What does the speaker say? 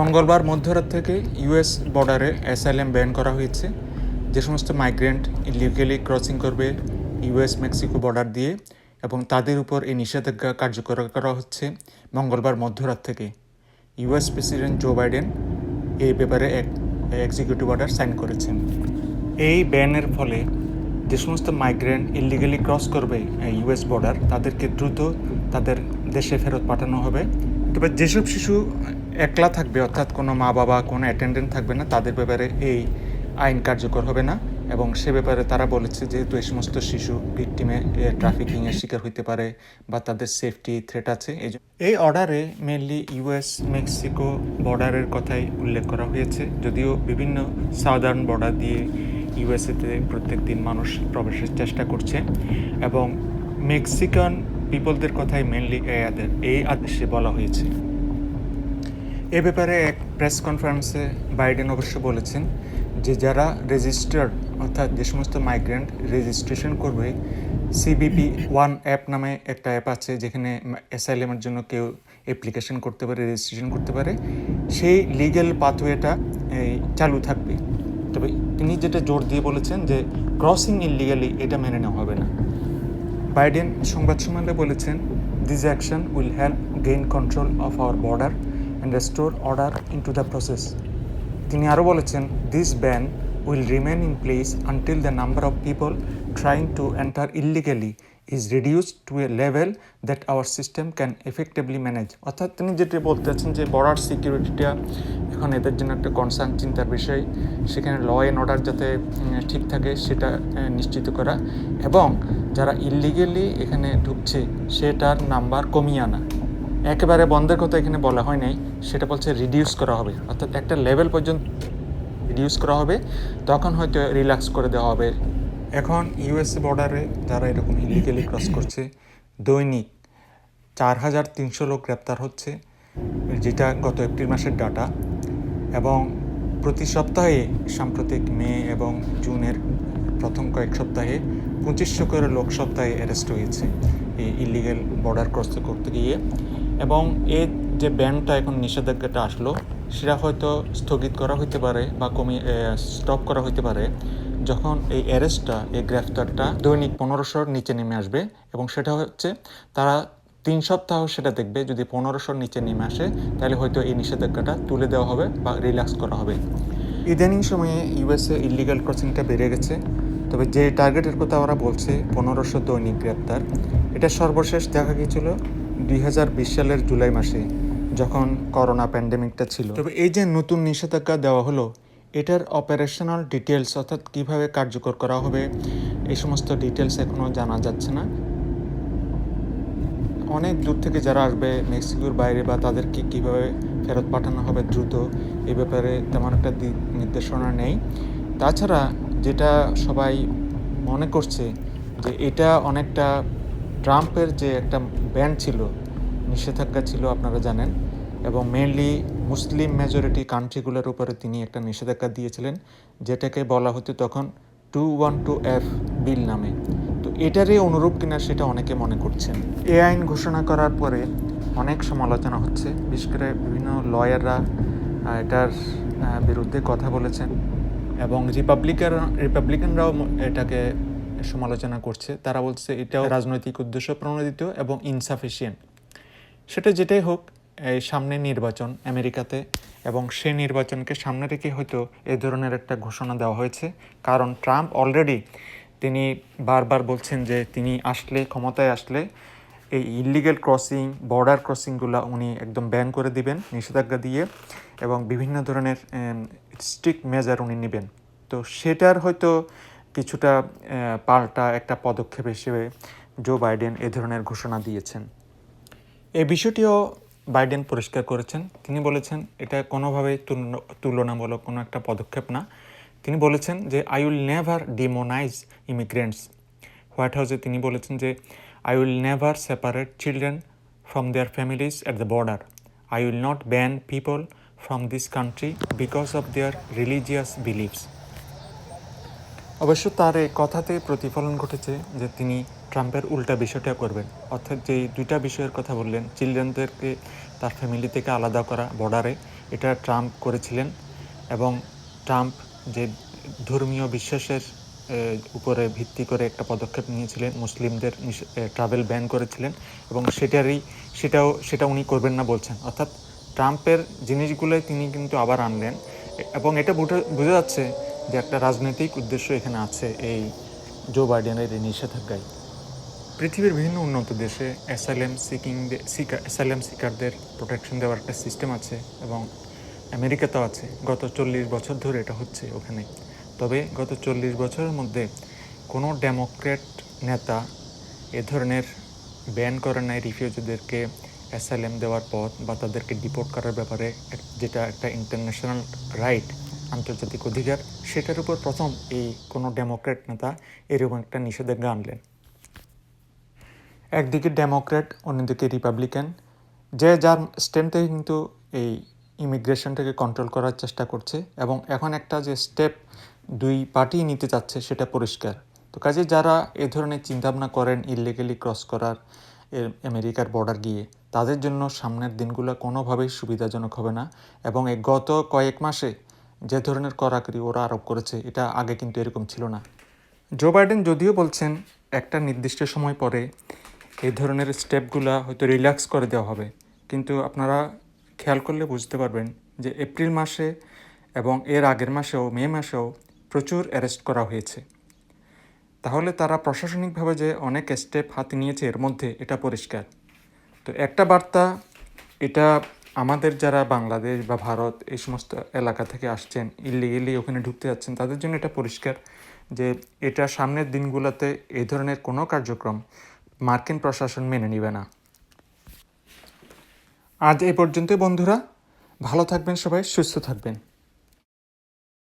মঙ্গলবার মধ্যরাত থেকে ইউএস বর্ডারে অ্যাসাইলাম ব্যান করা হয়েছে। যে সমস্ত মাইগ্রেন্ট ইলিগালি ক্রসিং করবে ইউএস মেক্সিকো বর্ডার দিয়ে এবং তাদের উপর এই নিষেধাজ্ঞা কার্যকর করা হচ্ছে মঙ্গলবার মধ্যরাত থেকে। ইউএস প্রেসিডেন্ট জো বাইডেন এই ব্যাপারে এক এক্সিকিউটিভ অর্ডার সাইন করেছেন। এই ব্যানের ফলে যে সমস্ত মাইগ্রেন্ট ইলিগালি ক্রস করবে ইউএস বর্ডার, তাদেরকে দ্রুত তাদের দেশে ফেরত পাঠানো হবে। তবে যেসব শিশু একলা থাকবে অর্থাৎ কোনো মা বাবা, কোনো অ্যাটেন্ডেন্ট থাকবে না, তাদের ব্যাপারে এই আইন কার্যকর হবে না। এবং সে ব্যাপারে তারা বলেছে যেহেতু এই সমস্ত শিশু ভিকটিমে ট্রাফিকিংয়ের শিকার হইতে পারে বা তাদের সেফটি থ্রেট আছে, এই এই অর্ডারে মেনলি ইউএস মেক্সিকো বর্ডারের কথাই উল্লেখ করা হয়েছে। যদিও বিভিন্ন সাউদার্ন বর্ডার দিয়ে ইউএসএতে প্রত্যেক দিন মানুষ প্রবেশের চেষ্টা করছে। এবং মেক্সিকান পিপলদের কথাই মেনলি এই আদেশে বলা হয়েছে। এ ব্যাপারে এক প্রেস কনফারেন্সে বাইডেন অবশ্য বলেছেন যে যারা রেজিস্টার্ড অর্থাৎ যে সমস্ত মাইগ্রেন্ট রেজিস্ট্রেশন করবে সিবিপি ওয়ান অ্যাপ নামে একটা অ্যাপ আছে যেখানে অ্যাসাইলেমের জন্য কেউ অ্যাপ্লিকেশন করতে পারে রেজিস্ট্রেশন করতে পারে, সেই লিগ্যাল পাথওয়েটা চালু থাকবে। তবে তিনি যেটা জোর দিয়ে বলেছেন যে ক্রসিং ইলিগালি এটা মেনে নেওয়া হবে না। বাইডেন সংবাদ সম্মেলনে বলেছেন this action will help gain control of our border restore order into the process তিনি আরও বলেছেন this ban will remain in place until the number of people trying to enter illegally is reduce to a level that our system can effectively manage অর্থাৎ তিনি যেটি বলতে চাচ্ছেন যে border সিকিউরিটিটা এখন এদের জন্য একটা কনসার্ন চিন্তার বিষয়। সেখানে ল অ্যান্ড অর্ডার যাতে ঠিক থাকে, সেটা নিশ্চিত করা। এবং যারা ইলিগেলি এখানে ঢুকছে, সেটার নাম্বার কমিয়ে আনা। একেবারে বন্ধের কথা এখানে বলা হয় নাই, সেটা বলছে রিডিউস করা হবে। অর্থাৎ একটা লেভেল পর্যন্ত রিডিউস করা হবে, তখন হয়তো রিল্যাক্স করে দেওয়া হবে। এখন ইউএসএ বর্ডারে যারা এরকম ইলিগেলি ক্রস করছে, দৈনিক চার হাজার তিনশো লোক গ্রেপ্তার হচ্ছে, যেটা গত এপ্রিল মাসের ডাটা এবং প্রতি সপ্তাহে সাম্প্রতিক মে এবং জুনের প্রথম কয়েক সপ্তাহে পঁচিশশো করে লোক সপ্তাহে অ্যারেস্ট হয়েছে এই ইলিগেল বর্ডার ক্রস করতে গিয়ে। এবং এর যে ব্যানটা এখন নিষেধাজ্ঞাটা আসলো, সেটা হয়তো স্থগিত করা হতে পারে বা কমিয়ে স্টপ করা হতে পারে যখন এই অ্যারেস্টটা এই গ্রেফতারটা দৈনিক পনেরোশোর নিচে নেমে আসবে এবং সেটা হচ্ছে তারা তিন সপ্তাহ সেটা দেখবে, যদি পনেরোশোর নিচে নেমে আসে, তাহলে হয়তো এই নিষেধাজ্ঞাটা তুলে দেওয়া হবে বা রিল্যাক্স করা হবে। ইদানিং সময়ে ইউএসএ ইলিগাল ক্রসিংটা বেড়ে গেছে, তবে যে টার্গেটের কথা ওরা বলছে, পনেরোশো দৈনিক গ্রেপ্তার, এটা সর্বশেষ দেখা গিয়েছিল দুই হাজার বিশ সালের জুলাই মাসে যখন করোনা প্যান্ডেমিকটা ছিল। তবে এই যে নতুন নিষেধাজ্ঞা দেওয়া হলো, এটার অপারেশনাল ডিটেলস অর্থাৎ কীভাবে কার্যকর করা হবে, এই সমস্ত ডিটেলস এখনও জানা যাচ্ছে না। অনেক দূর থেকে যারা আসবে, মেক্সিকোর বাইরে বা তাদেরকে কীভাবে ফেরত পাঠানো হবে দ্রুত, এ ব্যাপারে তেমন একটা দিক নির্দেশনা নেই। তাছাড়া যেটা সবাই মনে করছে যে এটা অনেকটা ট্রাম্পের যে একটা ব্যান ছিল, নিষেধাজ্ঞা ছিল, আপনারা জানেন, এবং মেনলি মুসলিম মেজরিটি কান্ট্রিগুলোর উপরে তিনি একটা নিষেধাজ্ঞা দিয়েছিলেন, যেটাকে বলা হতো তখন two one two F bill নামে। তো এটারই অনুরূপ কিনা সেটা অনেকে মনে করছেন। এ আইন ঘোষণা করার পরে অনেক সমালোচনা হচ্ছে, বিশেষ করে বিভিন্ন লয়াররা এটার বিরুদ্ধে কথা বলেছেন, এবং রিপাবলিকান রিপাবলিকানরাও এটাকে সমালোচনা করছে, তারা বলছে এটাও রাজনৈতিক উদ্দেশ্য প্রণোদিত এবং ইনসাফিসিয়েন্ট সেটা যেটাই হোক, এই সামনে নির্বাচন আমেরিকাতে এবং সেই নির্বাচনকে সামনে রেখে হয়তো এ ধরনের একটা ঘোষণা দেওয়া হয়েছে। কারণ ট্রাম্প অলরেডি তিনি বারবার বলছেন যে তিনি আসলে, ক্ষমতায় আসলে এই ইলিগেল ক্রসিং বর্ডার ক্রসিংগুলো উনি একদম ব্যান করে দিবেন, নিষেধাজ্ঞা দিয়ে এবং বিভিন্ন ধরনের স্ট্রিক্ট মেজার উনি নেবেন। তো সেটার হয়তো কিছুটা পাল্টা একটা পদক্ষেপ হিসেবে জো বাইডেন এ ধরনের ঘোষণা দিয়েছেন। এই বিষয়টিও বাইডেন পরিষ্কার করেছেন। তিনি বলেছেন, এটা কোনোভাবেই তুলনামূলক কোনো একটা পদক্ষেপ না। তিনি বলেছেন যে I will never demonize immigrants white হাউসে তিনি বলেছেন যে I will never separate children from their families at the border I will not ban people from this country because of their religious beliefs অবশ্য তার এই কথাতে প্রতিফলন ঘটেছে যে তিনি ট্রাম্পের উল্টা বিষয়টা করবেন। অর্থাৎ যে দুইটা বিষয়ের কথা বললেন, চিলড্রেনদেরকে তার ফ্যামিলি থেকে আলাদা করা বর্ডারে, এটা ট্রাম্প করেছিলেন এবং ট্রাম্প যে ধর্মীয় বিশ্বাসের উপরে ভিত্তি করে একটা পদক্ষেপ নিয়েছিলেন, মুসলিমদের ট্রাভেল ব্যান করেছিলেন এবং সেটারই, সেটাও, সেটা উনি করবেন না বলছেন। অর্থাৎ ট্রাম্পের জিনিসগুলোই তিনি কিন্তু আবার আনলেন এবং এটা বুঝে- বোঝা যাচ্ছে যে একটা রাজনৈতিক উদ্দেশ্য এখানে আছে এই জো বাইডেনের এই নিষেধাজ্ঞায়। পৃথিবীর বিভিন্ন উন্নত দেশে অ্যাসাইলেম সিকিং অ্যাসাইলেম সিকারদের প্রোটেকশন দেওয়ার একটা সিস্টেম আছে এবং আমেরিকাতেও আছে। গত চল্লিশ বছর ধরে এটা হচ্ছে ওখানে। তবে গত চল্লিশ বছরের মধ্যে কোনো ডেমোক্রেট নেতা এ ধরনের ব্যান করেন নাই রিফিউজিদেরকে অ্যাসাইলেম দেওয়ার পথ বা তাদেরকে ডিপোর্ট করার ব্যাপারে যেটা একটা ইন্টারন্যাশনাল রাইট আন্তর্জাতিক অধিকার, সেটার উপর প্রথম এই কোনো ডেমোক্রেট নেতা এরকম একটা নিষেধাজ্ঞা আনলেন। একদিকে ডেমোক্র্যাট, অন্যদিকে রিপাবলিকান। যে যার থেকে কিন্তু এই ইমিগ্রেশনটাকে কন্ট্রোল করার চেষ্টা করছে এবং এখন একটা যে স্টেপ দুই পার্টি নিতে চাচ্ছে সেটা পরিষ্কার। তো কাজে যারা এ ধরনের চিন্তাভাবনা করেন ইলিগালি ক্রস করার আমেরিকার বর্ডার গিয়ে, তাদের জন্য সামনের দিনগুলো কোনোভাবেই সুবিধাজনক হবে না। এবং এই গত কয়েক মাসে যে ধরনের কড়াকড়ি ওরা আরোপ করেছে, এটা আগে কিন্তু এরকম ছিল না। জো বাইডেন যদিও বলছেন, একটা নির্দিষ্ট সময় পরে এই ধরনের স্টেপগুলো হয়তো রিল্যাক্স করে দেওয়া হবে, কিন্তু আপনারা খেয়াল করলে বুঝতে পারবেন যে এপ্রিল মাসে এবং এর আগের মাসেও, মে মাসেও প্রচুর অ্যারেস্ট করা হয়েছে। তাহলে তারা প্রশাসনিকভাবে যে অনেক স্টেপ হাতে নিয়েছে, এর মধ্যে এটা পরিষ্কার। তো একটা বার্তা, এটা আমাদের যারা বাংলাদেশ বা ভারত এই সমস্ত এলাকা থেকে আসছেন ইলিগেলি ওখানে ঢুকতে যাচ্ছেন, তাদের জন্য এটা পরিষ্কার যে এটা সামনের দিনগুলোতে এই ধরনের কোনো কার্যক্রম মার্কিন প্রশাসন মেনে নিবে না। আজ এ পর্যন্তই বন্ধুরা, ভালো থাকবেন সবাই, সুস্থ থাকবেন।